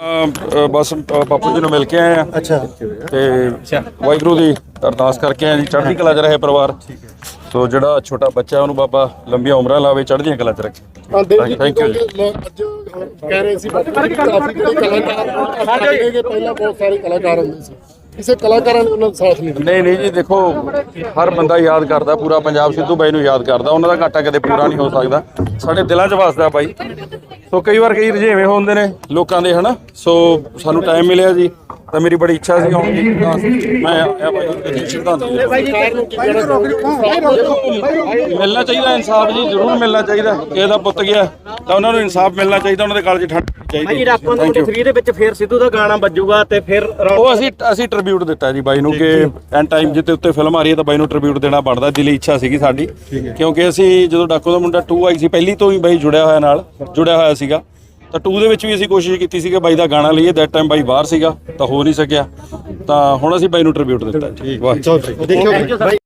ਅ, ਬਸ ਅ, ਬਾਪੂ ਜੀ ਨੂੰ ਮਿਲ ਕੇ ਆਏ ਆ। ਅੱਛਾ। ਤੇ ਵਾਹਿਗੁਰੂ ਦੀ ਅਰਦਾਸ ਕਰਕੇ ਆਏ ਜੀ। ਚੜ੍ਹਦੀ ਕਲਾ 'ਚ ਰਹੇ ਪਰਿਵਾਰ। ਸੋ ਜਿਹੜਾ ਛੋਟਾ ਬੱਚਾ ਉਹਨੂੰ ਬਾਬਾ ਲੰਬੀਆਂ ਉਮਰਾਂ ਲਾਵੇ ਚੜ੍ਹਦੀਆਂ ਕਲਾ 'ਚ ਰੱਖੇ। ਹਾਂ ਦੇਵ ਜੀ Thank you ਜੀ। ਕਿਉਂਕਿ ਲੋਕ ਅੱਜ ਕਹਿ ਰਹੇ ਸੀ ਬਾਕੀ ਕਾਫੀ ਜਿਹੜੇ ਕਲਾਕਾਰ ਸਾਡੇ ਕਿ ਪਹਿਲਾਂ ਬਹੁਤ ਸਾਰੇ ਕਲਾਕਾਰ ਹੁੰਦੇ ਸੀ। ਕਿਸੇ ਕਲਾਕਾਰਾਂ ਨੇ ਉਹਨਾਂ ਦਾ ਸਾਥ ਨਹੀਂ ਦਿੱਤਾ। ਨਹੀਂ ਨਹੀਂ ਜੀ ਦੇਖੋ ਹਰ ਬੰਦਾ ਯਾਦ ਕਰਦਾ ਪੂਰਾ ਪੰਜਾਬ ਸਿੱਧੂ ਬਾਈ ਨੂੰ ਯਾਦ ਕਰਦਾ। ਉਹਨਾਂ ਦਾ ਘਾਟਾ ਕਦੇ ਪੂਰਾ ਨਹੀਂ ਹੋ ਸਕਦਾ। ਸਾਡੇ ਦਿਲਾਂ 'ਚ ਵਸਦਾ ਬਾਈ। ਸੋ ਕਈ ਵਾਰ ਕਈ ਰੁਝੇਵੇਂ ਹੁੰਦੇ ਨੇ ਲੋਕਾਂ ਦੇ, ਹਨਾ? ਸੋ ਸਾਨੂੰ ਟਾਈਮ ਮਿਲਿਆ ਜੀ। ਤਾਂ ਮੇਰੀ ਬੜੀ ਇੱਛਾ ਸੀ ਆਉਣ ਦੀ। ਤਾਂ ਮੈਂ ਆਇਆ ਦੇ ਸ਼ਰਧਾਂਜਲੀ ਨੂੰ ਮਿਲਣਾ ਚਾਹੀਦਾ ਇਨਸਾਫ ਜੀ ਜ਼ਰੂਰ ਮਿਲਣਾ ਚਾਹੀਦਾ। ਕਿਸੇ ਦਾ ਪੁੱਤ ਗਿਆ ਤਾਂ ਉਹਨਾਂ ਨੂੰ ਇਨਸਾਫ ਮਿਲਣਾ ਚਾਹੀਦਾ ਉਹਨਾਂ ਦੇ ਕਾਲ 'ਚ ਠੰਡ ਭਾਈ ਚਾਹੀਦੀ ਰਾਪਨ Thank you. 3 ਦੇ ਵਿੱਚ ਫੇਰ ਸਿੱਧੂ ਦਾ ਗਾਣਾ ਵੱਜੂਗਾ ਤੇ ਫਿਰ ਉਹ ਅਸੀਂ ਅਸੀਂ ਟ੍ਰਿਬਿਊਟ ਦਿੱਤਾ ਜੀ ਬਾਈ ਨੂੰ ਕਿ ਐਨ ਟਾਈਮ ਜਿੱਤੇ ਉੱਤੇ ਫਿਲਮ ਆ ਰਹੀ ਹੈ ਤਾਂ ਬਾਈ ਨੂੰ ਟ੍ਰਿਬਿਊਟ ਦੇਣਾ ਬਣਦਾ ਦਿਲੀ ਇੱਛਾ ਸੀਗੀ ਸਾਡੀ। ਕਿਉਂਕਿ ਅਸੀਂ ਜਦੋਂ ਡਾਕੂ ਦਾ ਮੁੰਡਾ 2 ਆਈ ਸੀ ਪਹਿਲੀ ਤੋਂ ਹੀ ਬਾਈ ਜੁੜਿਆ ਹੋਇਆ ਨਾਲ ਜੁੜਿਆ ਹੋਇਆ ਸੀਗਾ। ਤਾਂ 2 ਦੇ ਵਿੱਚ ਵੀ ਅਸੀਂ ਕੋਸ਼ਿਸ਼ ਕੀਤੀ ਸੀ ਕਿ ਬਾਈ ਦਾ ਗਾਣਾ ਲਈਏ ਦੈਟ ਟਾਈਮ ਬਾਈ ਬਾਹਰ ਸੀਗਾ ਤਾਂ ਹੋ ਨਹੀਂ ਸਕਿਆ। ਤਾਂ ਹੁਣ ਅਸੀਂ ਬਾਈ ਨੂੰ ਟ੍ਰਿਬਿਊਟ ਦਿੱਤਾ। ਜੀ ਵਾਹ ਦੇਖਿਓ।